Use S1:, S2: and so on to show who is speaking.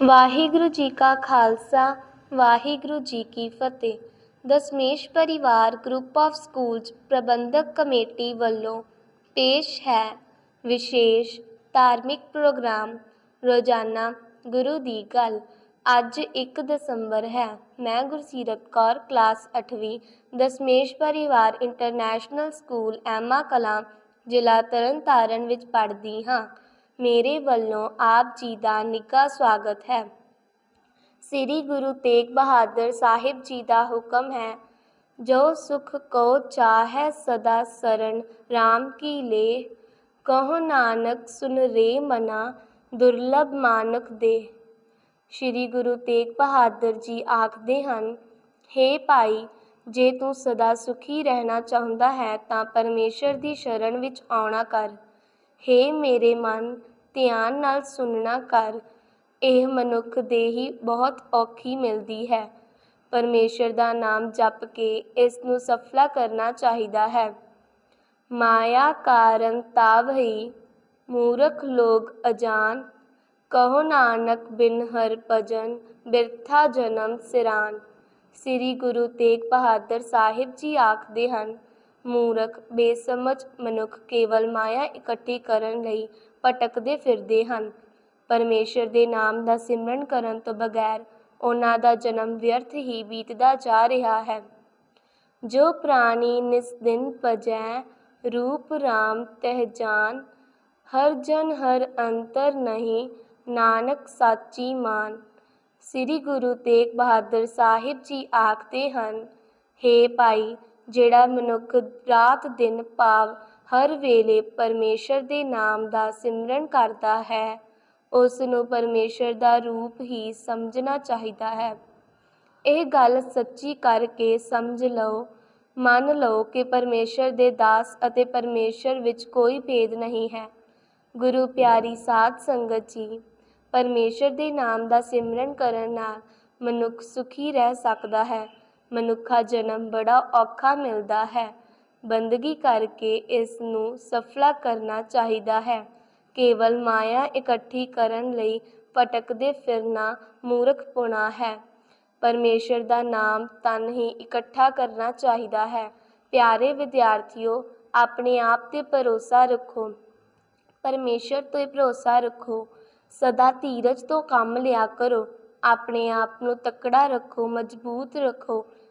S1: ਵਾਹਿਗੁਰੂ ਜੀ ਕਾ ਖਾਲਸਾ, ਵਾਹਿਗੁਰੂ ਜੀ ਕੀ ਫਤਿਹ। Dasmesh Parivar group of schools Parbandhak committee ਵੱਲੋਂ ਪੇਸ਼ ਹੈ ਵਿਸ਼ੇਸ਼ ਧਾਰਮਿਕ ਪ੍ਰੋਗਰਾਮ, ਰੋਜ਼ਾਨਾ ਗੁਰੂ ਦੀ ਗੱਲ। ਅੱਜ 1 ਦਸੰਬਰ ਹੈ। ਮੈਂ ਗੁਰਸੀਰਤ ਕੌਰ, ਕਲਾਸ 8ਵੀਂ Dasmesh Parivar international school Emma Kalan, ਜ਼ਿਲ੍ਹਾ ਤਰਨਤਾਰਨ ਵਿੱਚ ਪੜ੍ਹਦੀ ਹਾਂ। ਮੇਰੇ ਵੱਲੋਂ ਆਪ ਜੀ ਦਾ ਨਿੱਘਾ ਸਵਾਗਤ ਹੈ। ਸ੍ਰੀ ਗੁਰੂ ਤੇਗ ਬਹਾਦਰ ਸਾਹਿਬ ਜੀ ਦਾ ਹੁਕਮ ਹੈ, ਜੋ ਸੁਖ ਕੋ ਚਾਹੈ ਸਦਾ ਸਰਨ RAM ਕੀ ਲੇ। ਕਹੋ ਨਾਨਕ ਸੁਨ ਰੇ ਮਨਾ, ਦੁਰਲਭ ਮਾਨਕ ਦੇ। ਸ੍ਰੀ ਗੁਰੂ ਤੇਗ ਬਹਾਦਰ ਜੀ ਆਖਦੇ ਹਨ, ਹੇ ਭਾਈ, ਜੇ ਤੂੰ ਸਦਾ ਸੁਖੀ ਰਹਿਣਾ ਚਾਹੁੰਦਾ ਹੈ ਤਾਂ ਪਰਮੇਸ਼ਰ ਦੀ ਸ਼ਰਨ ਵਿੱਚ ਆਉਣਾ ਕਰ। ਹੇ ਮੇਰੇ ਮਨ ਧਿਆਨ ਨਾਲ ਸੁਣਨਾ ਕਰ, ਇਹ ਮਨੁੱਖ ਦੇ ਹੀ ਬਹੁਤ ਔਖੀ ਮਿਲਦੀ ਹੈ। ਪਰਮੇਸ਼ਰ ਦਾ ਨਾਮ ਜਪ ਕੇ ਇਸ ਨੂੰ ਸਫਲਾ ਕਰਨਾ ਚਾਹੀਦਾ ਹੈ। ਮਾਇਆ ਕਾਰਨ ਤਾਵਹੀ ਮੂਰਖ ਲੋਗ ਅਜਾਨ, ਕਹੋ ਨਾਨਕ ਬਿਨ ਹਰ ਭਜਨ, ਬਿਰਥਾ ਜਨਮ ਸਿਰਾਨ। ਸ੍ਰੀ ਗੁਰੂ ਤੇਗ ਬਹਾਦਰ ਸਾਹਿਬ ਜੀ ਆਖਦੇ ਹਨ ਮੂਰਖ, ਬੇਸਮਝ ਮਨੁੱਖ ਕੇਵਲ ਮਾਇਆ ਇਕੱਠੀ ਕਰਨ ਲਈ ਭਟਕਦੇ ਫਿਰਦੇ ਹਨ। ਪਰਮੇਸ਼ਰ ਦੇ ਨਾਮ ਦਾ ਸਿਮਰਨ ਕਰਨ ਤੋਂ ਬਗੈਰ ਉਹਨਾਂ ਦਾ ਜਨਮ ਵਿਅਰਥ ਹੀ ਬੀਤਦਾ ਜਾ ਰਿਹਾ ਹੈ। ਜੋ ਪ੍ਰਾਣੀ ਨਿਸ ਦਿਨ ਭਜੈ, ਰੂਪ RAM ਤਹਿਜਾਨ ਹਰ ਜਨ ਹਰ ਅੰਤਰ ਨਹੀਂ, ਨਾਨਕ ਸਾਚੀ ਮਾਨ। ਸ੍ਰੀ ਗੁਰੂ ਤੇਗ ਬਹਾਦਰ ਸਾਹਿਬ ਜੀ ਆਖਦੇ ਹਨ, ਹੇ ਭਾਈ ਜਿਹੜਾ ਮਨੁੱਖ ਰਾਤ ਦਿਨ ਭਾਵ ਹਰ ਵੇਲੇ ਪਰਮੇਸ਼ਰ ਦੇ ਨਾਮ ਦਾ ਸਿਮਰਨ ਕਰਦਾ ਹੈ ਉਸ ਨੂੰ ਪਰਮੇਸ਼ਰ ਦਾ ਰੂਪ ਹੀ ਸਮਝਣਾ ਚਾਹੀਦਾ ਹੈ। ਇਹ ਗੱਲ ਸੱਚੀ ਕਰਕੇ ਸਮਝ ਲਓ, ਮੰਨ ਲਓ ਕਿ ਪਰਮੇਸ਼ਰ ਦੇ ਦਾਸ ਅਤੇ ਪਰਮੇਸ਼ਰ ਵਿੱਚ ਕੋਈ ਭੇਦ ਨਹੀਂ ਹੈ। ਗੁਰੂ ਪਿਆਰੀ ਸਾਧ ਸੰਗਤ ਜੀ, ਪਰਮੇਸ਼ਰ ਦੇ ਨਾਮ ਦਾ ਸਿਮਰਨ ਕਰਨ ਨਾਲ ਮਨੁੱਖ ਸੁਖੀ ਰਹਿ ਸਕਦਾ ਹੈ। ਮਨੁੱਖਾ ਜਨਮ ਬੜਾ ਔਖਾ ਮਿਲਦਾ ਹੈ। ਬੰਦਗੀ ਕਰਕੇ ਇਸ ਨੂੰ ਸਫਲਾ ਕਰਨਾ ਚਾਹੀਦਾ ਹੈ। ਕੇਵਲ ਮਾਇਆ ਇਕੱਠੀ ਕਰਨ ਲਈ ਭਟਕਦੇ ਫਿਰਨਾ ਮੂਰਖਪੁਣਾ ਹੈ। ਪਰਮੇਸ਼ਰ ਦਾ ਨਾਮ ਤਨ ਹੀ ਇਕੱਠਾ ਕਰਨਾ ਚਾਹੀਦਾ ਹੈ। ਪਿਆਰੇ ਵਿਦਿਆਰਥੀਓ, ਆਪਣੇ ਆਪ ਤੇ ਭਰੋਸਾ ਰੱਖੋ। ਪਰਮੇਸ਼ਰ ਤੇ ਭਰੋਸਾ ਰੱਖੋ। ਸਦਾ ਧੀਰਜ ਤੋਂ ਕੰਮ ਲਿਆ ਕਰੋ। ਆਪਣੇ ਆਪ ਨੂੰ ਤਕੜਾ ਰੱਖੋ, ਮਜ਼ਬੂਤ ਰੱਖੋ।